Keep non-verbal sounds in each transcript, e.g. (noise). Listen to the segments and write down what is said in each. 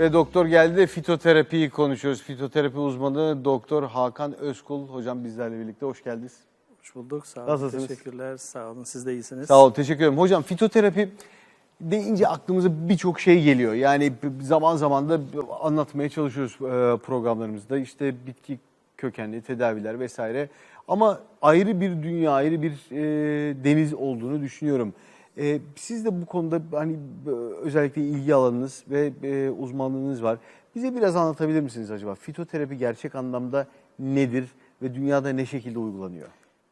Ve doktor geldi de fitoterapiyi konuşuyoruz. Fitoterapi uzmanı Doktor Hakan Özkul hocam bizlerle birlikte. Hoş geldiniz. Hoş bulduk. Sağ olun. Nasılsınız? Teşekkürler. Sağ olun. Siz de iyisiniz. Sağ ol, teşekkür ederim. Hocam fitoterapi deyince aklımıza birçok şey geliyor. Yani zaman zaman da anlatmaya çalışıyoruz e, programlarımızda. İşte bitki kökenli tedaviler vesaire. Ama ayrı bir dünya, ayrı bir e, deniz olduğunu düşünüyorum. E, siz de bu konuda hani özellikle ilgi alanınız ve e, uzmanlığınız var. Bize biraz anlatabilir misiniz acaba? Fitoterapi gerçek anlamda nedir ve dünyada ne şekilde uygulanıyor?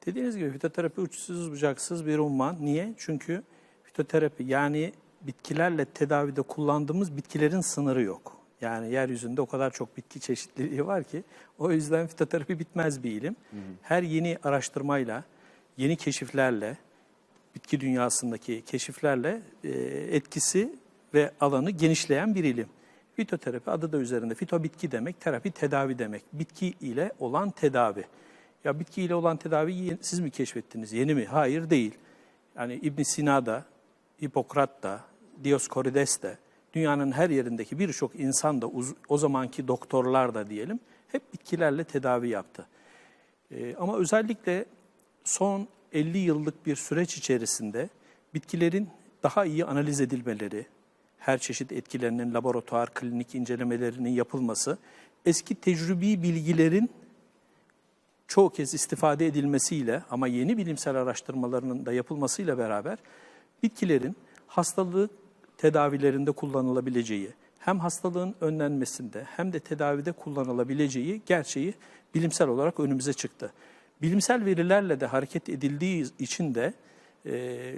Dediğiniz gibi fitoterapi uçsuz bucaksız bir umman. Niye? Çünkü fitoterapi yani bitkilerle tedavide kullandığımız bitkilerin sınırı yok. Yani yeryüzünde o kadar çok bitki çeşitliliği var ki o yüzden fitoterapi bitmez bir ilim. Her yeni araştırmayla, yeni keşiflerle, bitki dünyasındaki keşiflerle e, etkisi ve alanı genişleyen bir ilim. Fitoterapi adı da üzerinde. Fito bitki demek, terapi tedavi demek. Bitki ile olan tedavi. Ya bitki ile olan tedavi siz mi keşfettiniz? Yeni mi? Hayır değil. Yani İbn Sina da, Hipokrat da, Dioskorides de, dünyanın her yerindeki birçok insan da, o zamanki doktorlar da diyelim, hep bitkilerle tedavi yaptı. Ee, ama özellikle son 50 yıllık bir süreç içerisinde bitkilerin daha iyi analiz edilmeleri, her çeşit etkilerinin laboratuvar, klinik incelemelerinin yapılması, eski tecrübi bilgilerin çoğu kez istifade edilmesiyle ama yeni bilimsel araştırmalarının da yapılmasıyla beraber bitkilerin hastalık tedavilerinde kullanılabileceği, hem hastalığın önlenmesinde hem de tedavide kullanılabileceği gerçeği bilimsel olarak önümüze çıktı. Bilimsel verilerle de hareket edildiği için de e,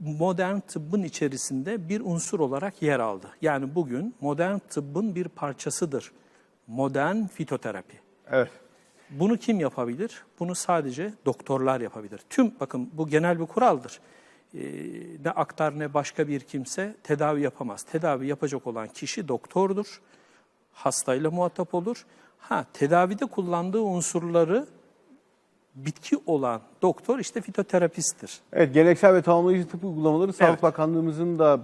modern tıbbın içerisinde bir unsur olarak yer aldı. Yani bugün modern tıbbın bir parçasıdır modern fitoterapi. Evet. Bunu kim yapabilir? Bunu sadece doktorlar yapabilir. Tüm bakın bu genel bir kuraldır. Ee, ne aktar ne başka bir kimse tedavi yapamaz. Tedavi yapacak olan kişi doktordur. Hastayla muhatap olur. Ha tedavide kullandığı unsurları bitki olan doktor işte fitoterapisttir. Evet, geleneksel ve tamamlayıcı tıp uygulamaları Sağlık Evet. Bakanlığımızın da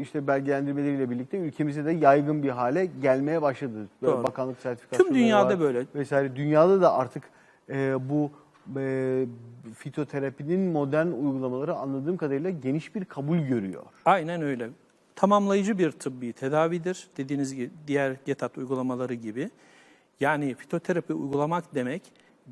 işte belgelendirmeleriyle birlikte ülkemizde de yaygın bir hale gelmeye başladı. Doğru. Bakanlık sertifikasyonları Tüm dünyada var böyle. Vesaire. Dünyada da artık e, bu e, fitoterapinin modern uygulamaları anladığım kadarıyla geniş bir kabul görüyor. Aynen öyle. Tamamlayıcı bir tıbbi tedavidir. Dediğiniz gibi diğer GETAT uygulamaları gibi. Yani fitoterapi uygulamak demek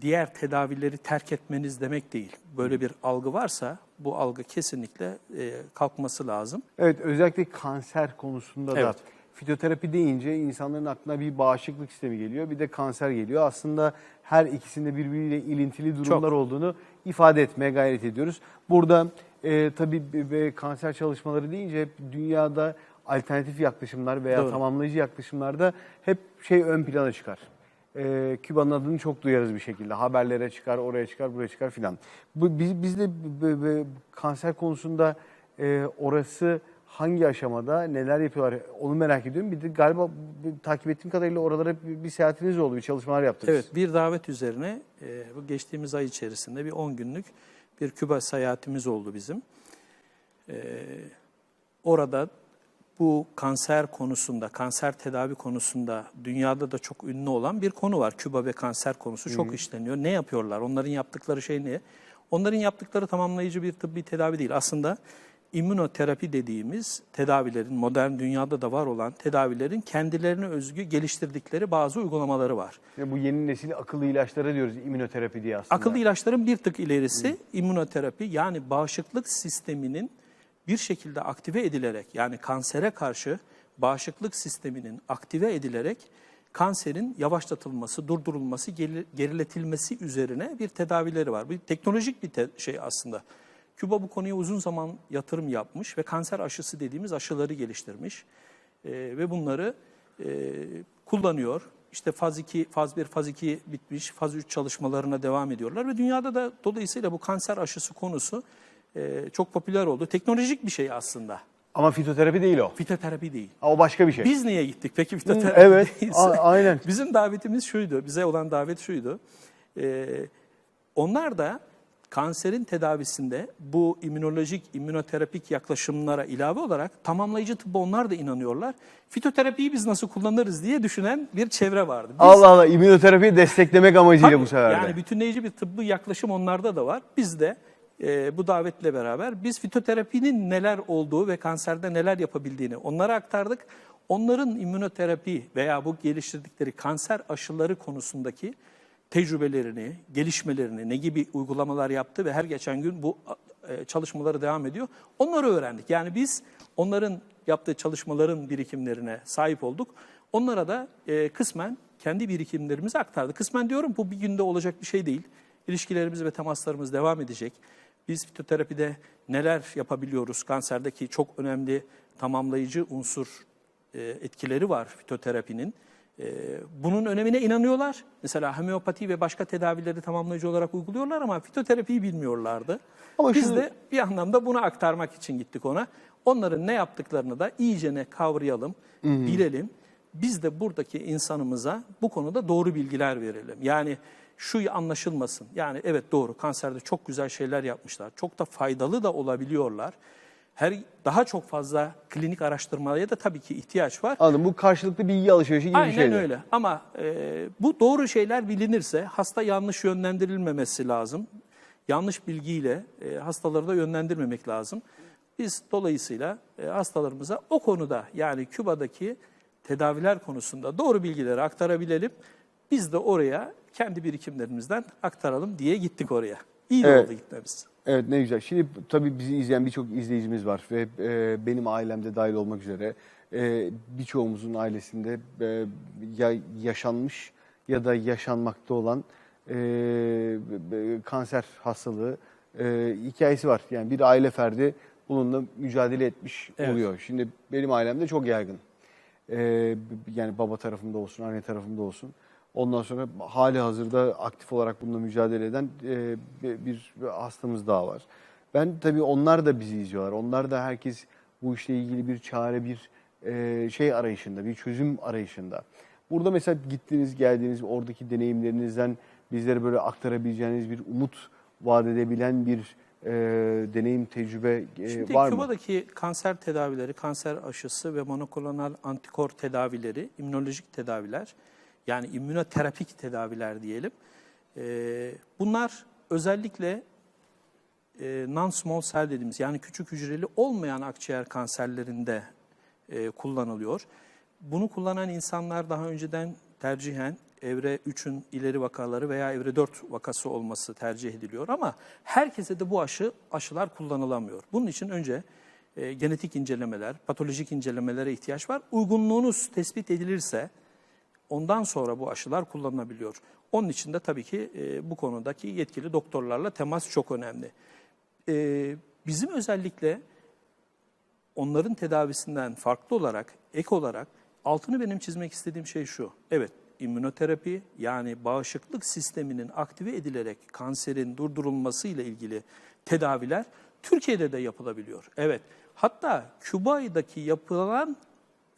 diğer tedavileri terk etmeniz demek değil. Böyle bir algı varsa bu algı kesinlikle e, kalkması lazım. Evet, özellikle kanser konusunda da Evet. fitoterapi deyince insanların aklına bir bağışıklık sistemi geliyor, bir de kanser geliyor. Aslında her ikisinde birbiriyle ilintili durumlar Çok. olduğunu ifade etmeye gayret ediyoruz. Burada e, tabii b- kanser çalışmaları deyince hep dünyada alternatif yaklaşımlar veya Doğru. tamamlayıcı yaklaşımlarda hep şey ön plana çıkar. E, Küba'nın adını çok duyarız bir şekilde. Haberlere çıkar, oraya çıkar, buraya çıkar filan. Bu, biz, biz de b- b- kanser konusunda e, orası hangi aşamada, neler yapıyorlar onu merak ediyorum. Bir de galiba b- takip ettiğim kadarıyla oralara bir, bir seyahatiniz oldu, bir çalışmalar yaptınız. Evet bir davet üzerine e, bu geçtiğimiz ay içerisinde bir 10 günlük bir Küba seyahatimiz oldu bizim. E, orada bu kanser konusunda, kanser tedavi konusunda dünyada da çok ünlü olan bir konu var. Küba ve kanser konusu çok işleniyor. Ne yapıyorlar? Onların yaptıkları şey ne? Onların yaptıkları tamamlayıcı bir tıbbi tedavi değil. Aslında immünoterapi dediğimiz tedavilerin, modern dünyada da var olan tedavilerin kendilerine özgü geliştirdikleri bazı uygulamaları var. Ve bu yeni nesil akıllı ilaçlara diyoruz immünoterapi diye aslında. Akıllı ilaçların bir tık ilerisi immünoterapi yani bağışıklık sisteminin bir şekilde aktive edilerek yani kansere karşı bağışıklık sisteminin aktive edilerek kanserin yavaşlatılması, durdurulması, geri- geriletilmesi üzerine bir tedavileri var. Bu teknolojik bir te- şey aslında. Küba bu konuya uzun zaman yatırım yapmış ve kanser aşısı dediğimiz aşıları geliştirmiş. Ee, ve bunları e, kullanıyor. İşte faz 2, faz 1, faz 2 bitmiş, faz 3 çalışmalarına devam ediyorlar ve dünyada da dolayısıyla bu kanser aşısı konusu e, çok popüler oldu. Teknolojik bir şey aslında. Ama fitoterapi değil o. Fitoterapi değil. Ha, O başka bir şey. Biz niye gittik peki fitoterapi evet, değilse? a- aynen. (laughs) Bizim davetimiz şuydu, bize olan davet şuydu. Ee, onlar da kanserin tedavisinde bu immünolojik, immünoterapik yaklaşımlara ilave olarak tamamlayıcı tıbba onlar da inanıyorlar. Fitoterapiyi biz nasıl kullanırız diye düşünen bir çevre vardı. Biz, Allah Allah immünoterapiyi desteklemek amacıyla Tabii, bu sefer de. Yani bütünleyici bir tıbbi yaklaşım onlarda da var. Biz de e, bu davetle beraber biz fitoterapinin neler olduğu ve kanserde neler yapabildiğini onlara aktardık. Onların immünoterapi veya bu geliştirdikleri kanser aşıları konusundaki tecrübelerini, gelişmelerini, ne gibi uygulamalar yaptı ve her geçen gün bu e, çalışmaları devam ediyor. Onları öğrendik. Yani biz onların yaptığı çalışmaların birikimlerine sahip olduk. Onlara da e, kısmen kendi birikimlerimizi aktardık. Kısmen diyorum bu bir günde olacak bir şey değil. İlişkilerimiz ve temaslarımız devam edecek. Biz fitoterapide neler yapabiliyoruz? Kanserdeki çok önemli tamamlayıcı unsur e, etkileri var fitoterapinin. E, bunun önemine inanıyorlar. Mesela homeopati ve başka tedavileri tamamlayıcı olarak uyguluyorlar ama fitoterapiyi bilmiyorlardı. Ama Biz şunu- de bir anlamda bunu aktarmak için gittik ona. Onların ne yaptıklarını da iyicene kavrayalım, bilelim. Biz de buradaki insanımıza bu konuda doğru bilgiler verelim. Yani şu anlaşılmasın. Yani evet doğru kanserde çok güzel şeyler yapmışlar. Çok da faydalı da olabiliyorlar. Her daha çok fazla klinik araştırmaya da tabii ki ihtiyaç var. Anladım. Bu karşılıklı bilgi alışverişi gibi bir Aynen şey. öyle. Ama e, bu doğru şeyler bilinirse hasta yanlış yönlendirilmemesi lazım. Yanlış bilgiyle e, hastaları da yönlendirmemek lazım. Biz dolayısıyla e, hastalarımıza o konuda yani Küba'daki tedaviler konusunda doğru bilgileri aktarabilelim. Biz de oraya kendi birikimlerimizden aktaralım diye gittik oraya. İyi de Evet. oldu gitmemiz. Evet ne güzel. Şimdi tabii bizi izleyen birçok izleyicimiz var ve e, benim ailemde dahil olmak üzere e, birçoğumuzun ailesinde e, ya yaşanmış ya da yaşanmakta olan e, e, kanser hastalığı e, hikayesi var. Yani bir aile ferdi bununla mücadele etmiş Evet. oluyor. Şimdi benim ailemde çok yaygın. E, yani baba tarafımda olsun, anne tarafımda olsun. Ondan sonra hali hazırda aktif olarak bununla mücadele eden e, bir, bir hastamız daha var. Ben tabii onlar da bizi izliyorlar. Onlar da herkes bu işle ilgili bir çare, bir e, şey arayışında, bir çözüm arayışında. Burada mesela gittiniz, geldiğiniz oradaki deneyimlerinizden bizlere böyle aktarabileceğiniz bir umut vaat edebilen bir e, deneyim, tecrübe e, Şimdi var mı? Küba'daki kanser tedavileri, kanser aşısı ve monoklonal antikor tedavileri, immünolojik tedaviler, yani immünoterapik tedaviler diyelim. Ee, bunlar özellikle e, non-small cell dediğimiz yani küçük hücreli olmayan akciğer kanserlerinde e, kullanılıyor. Bunu kullanan insanlar daha önceden tercihen evre 3'ün ileri vakaları veya evre 4 vakası olması tercih ediliyor ama herkese de bu aşı aşılar kullanılamıyor. Bunun için önce e, genetik incelemeler, patolojik incelemelere ihtiyaç var. Uygunluğunuz tespit edilirse ondan sonra bu aşılar kullanılabiliyor. Onun için de tabii ki e, bu konudaki yetkili doktorlarla temas çok önemli. E, bizim özellikle onların tedavisinden farklı olarak, ek olarak altını benim çizmek istediğim şey şu. Evet, immünoterapi yani bağışıklık sisteminin aktive edilerek kanserin durdurulması ile ilgili tedaviler Türkiye'de de yapılabiliyor. Evet, hatta Küba'daki yapılan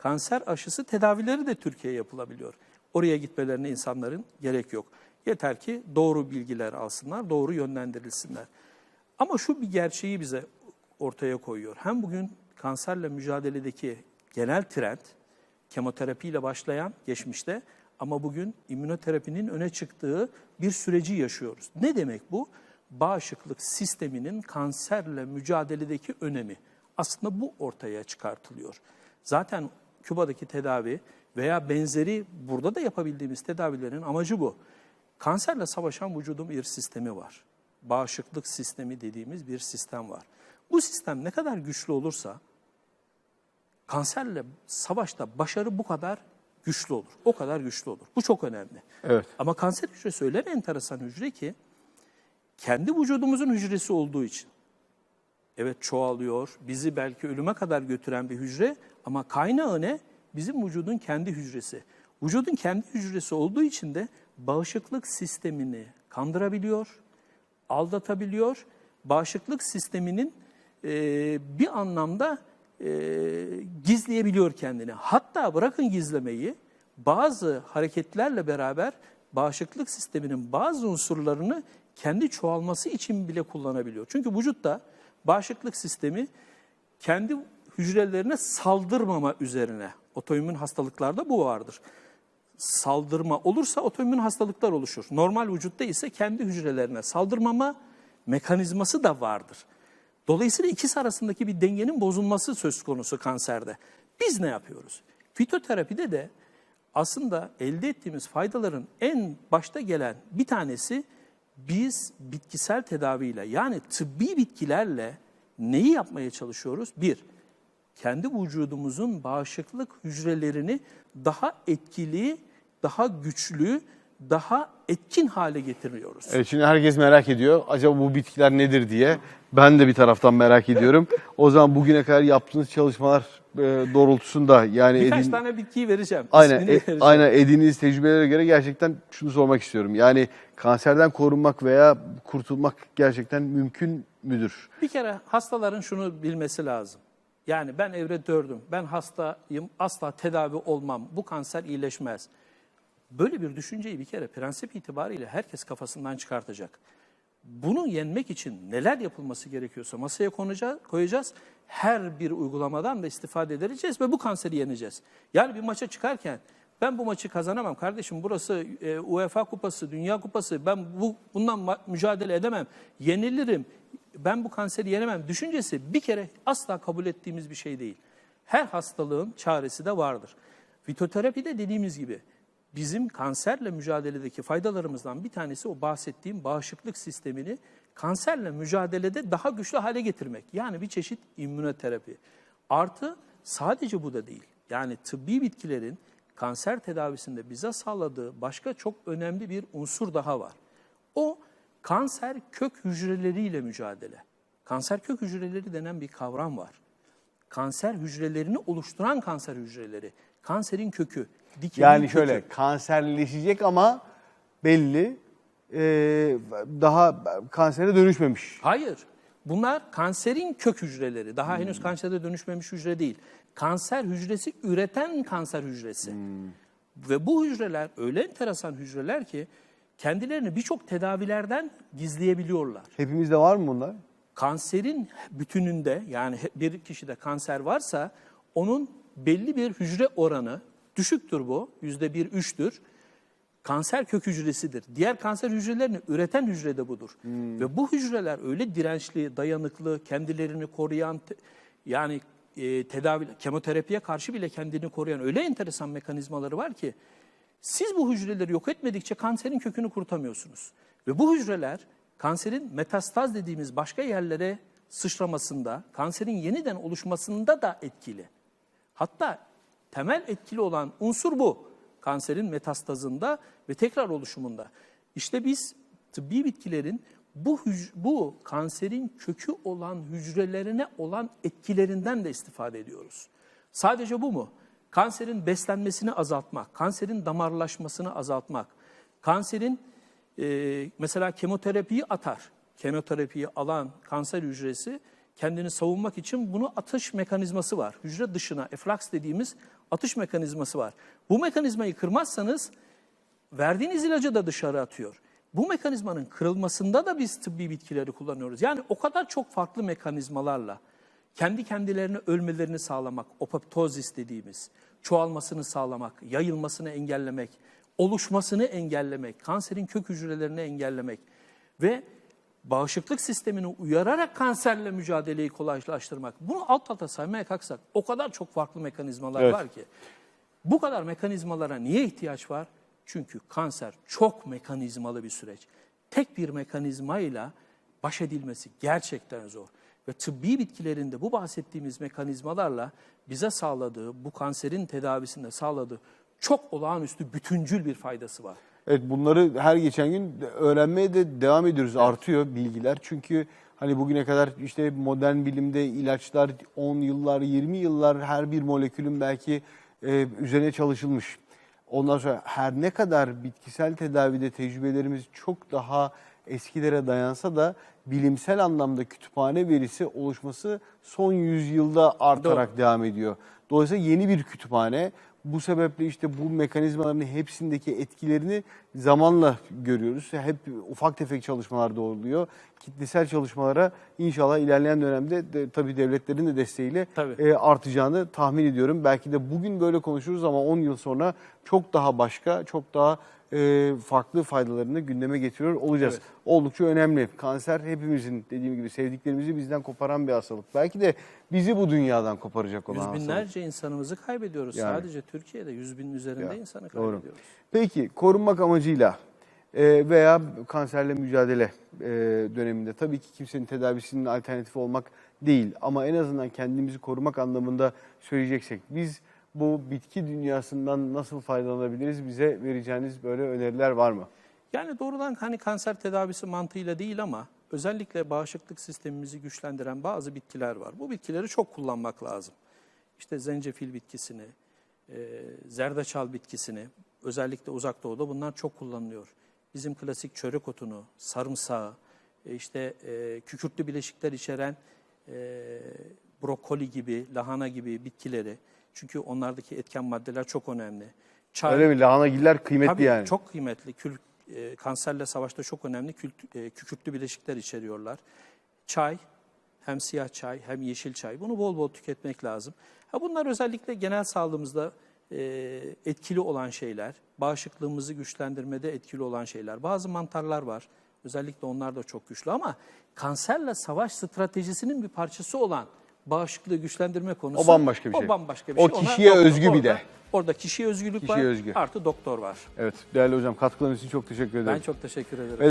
kanser aşısı tedavileri de Türkiye'ye yapılabiliyor. Oraya gitmelerine insanların gerek yok. Yeter ki doğru bilgiler alsınlar, doğru yönlendirilsinler. Ama şu bir gerçeği bize ortaya koyuyor. Hem bugün kanserle mücadeledeki genel trend kemoterapiyle başlayan geçmişte ama bugün immünoterapinin öne çıktığı bir süreci yaşıyoruz. Ne demek bu? Bağışıklık sisteminin kanserle mücadeledeki önemi. Aslında bu ortaya çıkartılıyor. Zaten Küba'daki tedavi veya benzeri burada da yapabildiğimiz tedavilerin amacı bu. Kanserle savaşan vücudun bir sistemi var. Bağışıklık sistemi dediğimiz bir sistem var. Bu sistem ne kadar güçlü olursa kanserle savaşta başarı bu kadar güçlü olur. O kadar güçlü olur. Bu çok önemli. Evet. Ama kanser hücresi öyle bir enteresan hücre ki kendi vücudumuzun hücresi olduğu için evet çoğalıyor, bizi belki ölüme kadar götüren bir hücre ama kaynağı ne? Bizim vücudun kendi hücresi. Vücudun kendi hücresi olduğu için de bağışıklık sistemini kandırabiliyor, aldatabiliyor. Bağışıklık sisteminin e, bir anlamda e, gizleyebiliyor kendini. Hatta bırakın gizlemeyi, bazı hareketlerle beraber bağışıklık sisteminin bazı unsurlarını kendi çoğalması için bile kullanabiliyor. Çünkü vücutta bağışıklık sistemi kendi hücrelerine saldırmama üzerine. Otoimmün hastalıklarda bu vardır. Saldırma olursa otoimmün hastalıklar oluşur. Normal vücutta ise kendi hücrelerine saldırmama mekanizması da vardır. Dolayısıyla ikisi arasındaki bir dengenin bozulması söz konusu kanserde. Biz ne yapıyoruz? Fitoterapide de aslında elde ettiğimiz faydaların en başta gelen bir tanesi biz bitkisel tedaviyle yani tıbbi bitkilerle neyi yapmaya çalışıyoruz? Bir, kendi vücudumuzun bağışıklık hücrelerini daha etkili, daha güçlü, daha etkin hale getiriyoruz. Evet şimdi herkes merak ediyor. Acaba bu bitkiler nedir diye. Ben de bir taraftan merak ediyorum. O zaman bugüne kadar yaptığınız çalışmalar e, doğrultusunda yani Birkaç edin- tane bitkiyi vereceğim. Aynen, e, vereceğim. aynen edindiğiniz tecrübelere göre gerçekten şunu sormak istiyorum. Yani kanserden korunmak veya kurtulmak gerçekten mümkün müdür? Bir kere hastaların şunu bilmesi lazım. Yani ben evre dördüm, ben hastayım, asla tedavi olmam, bu kanser iyileşmez. Böyle bir düşünceyi bir kere prensip itibariyle herkes kafasından çıkartacak. Bunu yenmek için neler yapılması gerekiyorsa masaya koyacağız. Her bir uygulamadan da istifade edeceğiz ve bu kanseri yeneceğiz. Yani bir maça çıkarken ben bu maçı kazanamam kardeşim burası e, UEFA kupası, Dünya kupası ben bu bundan mücadele edemem, yenilirim, ben bu kanseri yenemem düşüncesi bir kere asla kabul ettiğimiz bir şey değil. Her hastalığın çaresi de vardır. Fitoterapide dediğimiz gibi bizim kanserle mücadeledeki faydalarımızdan bir tanesi o bahsettiğim bağışıklık sistemini kanserle mücadelede daha güçlü hale getirmek. Yani bir çeşit immünoterapi. Artı sadece bu da değil. Yani tıbbi bitkilerin kanser tedavisinde bize sağladığı başka çok önemli bir unsur daha var. O kanser kök hücreleriyle mücadele. Kanser kök hücreleri denen bir kavram var kanser hücrelerini oluşturan kanser hücreleri. Kanserin kökü. dikenin Yani kökü. şöyle kanserleşecek ama belli e, daha kansere dönüşmemiş. Hayır. Bunlar kanserin kök hücreleri. Daha henüz kansere dönüşmemiş hücre değil. Kanser hücresi üreten kanser hücresi. Ve bu hücreler öyle enteresan hücreler ki kendilerini birçok tedavilerden gizleyebiliyorlar. Hepimizde var mı bunlar? kanserin bütününde yani bir kişide kanser varsa onun belli bir hücre oranı düşüktür bu. Yüzde bir, üçtür. Kanser kök hücresidir. Diğer kanser hücrelerini üreten hücre de budur. Ve bu hücreler öyle dirençli, dayanıklı, kendilerini koruyan, yani e, tedavi, kemoterapiye karşı bile kendini koruyan öyle enteresan mekanizmaları var ki siz bu hücreleri yok etmedikçe kanserin kökünü kurutamıyorsunuz. Ve bu hücreler kanserin metastaz dediğimiz başka yerlere sıçramasında, kanserin yeniden oluşmasında da etkili. Hatta temel etkili olan unsur bu. Kanserin metastazında ve tekrar oluşumunda. İşte biz tıbbi bitkilerin bu, bu kanserin kökü olan hücrelerine olan etkilerinden de istifade ediyoruz. Sadece bu mu? Kanserin beslenmesini azaltmak, kanserin damarlaşmasını azaltmak, kanserin e, mesela kemoterapiyi atar. Kemoterapiyi alan kanser hücresi kendini savunmak için bunu atış mekanizması var. Hücre dışına eflaks dediğimiz atış mekanizması var. Bu mekanizmayı kırmazsanız verdiğiniz ilacı da dışarı atıyor. Bu mekanizmanın kırılmasında da biz tıbbi bitkileri kullanıyoruz. Yani o kadar çok farklı mekanizmalarla kendi kendilerine ölmelerini sağlamak, apoptozis dediğimiz, çoğalmasını sağlamak, yayılmasını engellemek, oluşmasını engellemek, kanserin kök hücrelerini engellemek ve bağışıklık sistemini uyararak kanserle mücadeleyi kolaylaştırmak. Bunu alt alta saymaya kalksak o kadar çok farklı mekanizmalar Evet. var ki. Bu kadar mekanizmalara niye ihtiyaç var? Çünkü kanser çok mekanizmalı bir süreç. Tek bir mekanizmayla baş edilmesi gerçekten zor. Ve tıbbi bitkilerinde bu bahsettiğimiz mekanizmalarla bize sağladığı, bu kanserin tedavisinde sağladığı çok olağanüstü bütüncül bir faydası var. Evet bunları her geçen gün öğrenmeye de devam ediyoruz. Artıyor bilgiler. Çünkü hani bugüne kadar işte modern bilimde ilaçlar 10 yıllar, 20 yıllar her bir molekülün belki e, üzerine çalışılmış. Ondan sonra her ne kadar bitkisel tedavide tecrübelerimiz çok daha eskilere dayansa da bilimsel anlamda kütüphane verisi oluşması son yüzyılda artarak devam ediyor. Dolayısıyla yeni bir kütüphane. Bu sebeple işte bu mekanizmaların hepsindeki etkilerini zamanla görüyoruz. Hep ufak tefek çalışmalar da oluyor. Kitlesel çalışmalara inşallah ilerleyen dönemde de, tabii devletlerin de desteğiyle Tabii. e, artacağını tahmin ediyorum. Belki de bugün böyle konuşuruz ama 10 yıl sonra çok daha başka, çok daha e, farklı faydalarını gündeme getiriyor olacağız. Evet. Oldukça önemli. Kanser hepimizin dediğim gibi sevdiklerimizi bizden koparan bir hastalık. Belki de bizi bu dünyadan koparacak olan Yüz hastalık. binlerce insanımızı kaybediyoruz. Yani. Sadece Türkiye'de yüz binin üzerinde Ya, insanı doğru. kaybediyoruz. Peki korunmak amacıyla e, veya kanserle mücadele e, döneminde tabii ki kimsenin tedavisinin alternatifi olmak değil ama en azından kendimizi korumak anlamında söyleyeceksek biz bu bitki dünyasından nasıl faydalanabiliriz? Bize vereceğiniz böyle öneriler var mı? Yani doğrudan hani kanser tedavisi mantığıyla değil ama özellikle bağışıklık sistemimizi güçlendiren bazı bitkiler var. Bu bitkileri çok kullanmak lazım. İşte zencefil bitkisini, e, zerdeçal bitkisini, özellikle uzak doğuda bunlar çok kullanılıyor. Bizim klasik çörek otunu, sarımsağı, e, işte e, kükürtlü bileşikler içeren e, brokoli gibi, lahana gibi bitkileri. Çünkü onlardaki etken maddeler çok önemli. Çay, Öyle mi? Lahanagiller kıymetli Tabii yani. çok kıymetli. Kül, e, kanserle savaşta çok önemli kült, e, kükürtlü bileşikler içeriyorlar. Çay, hem siyah çay hem yeşil çay. Bunu bol bol tüketmek lazım. Ha bunlar özellikle genel sağlığımızda e, etkili olan şeyler. Bağışıklığımızı güçlendirmede etkili olan şeyler. Bazı mantarlar var. Özellikle onlar da çok güçlü ama kanserle savaş stratejisinin bir parçası olan bağışıklığı güçlendirme konusu O bambaşka bir şey. O bambaşka bir O şey. Ona kişiye doktor- özgü bir orada- de. Orada kişiye özgürlük Kişiye var. özgü. Artı doktor var. Evet değerli hocam katkılarınız için çok teşekkür ederim. Ben çok teşekkür ederim.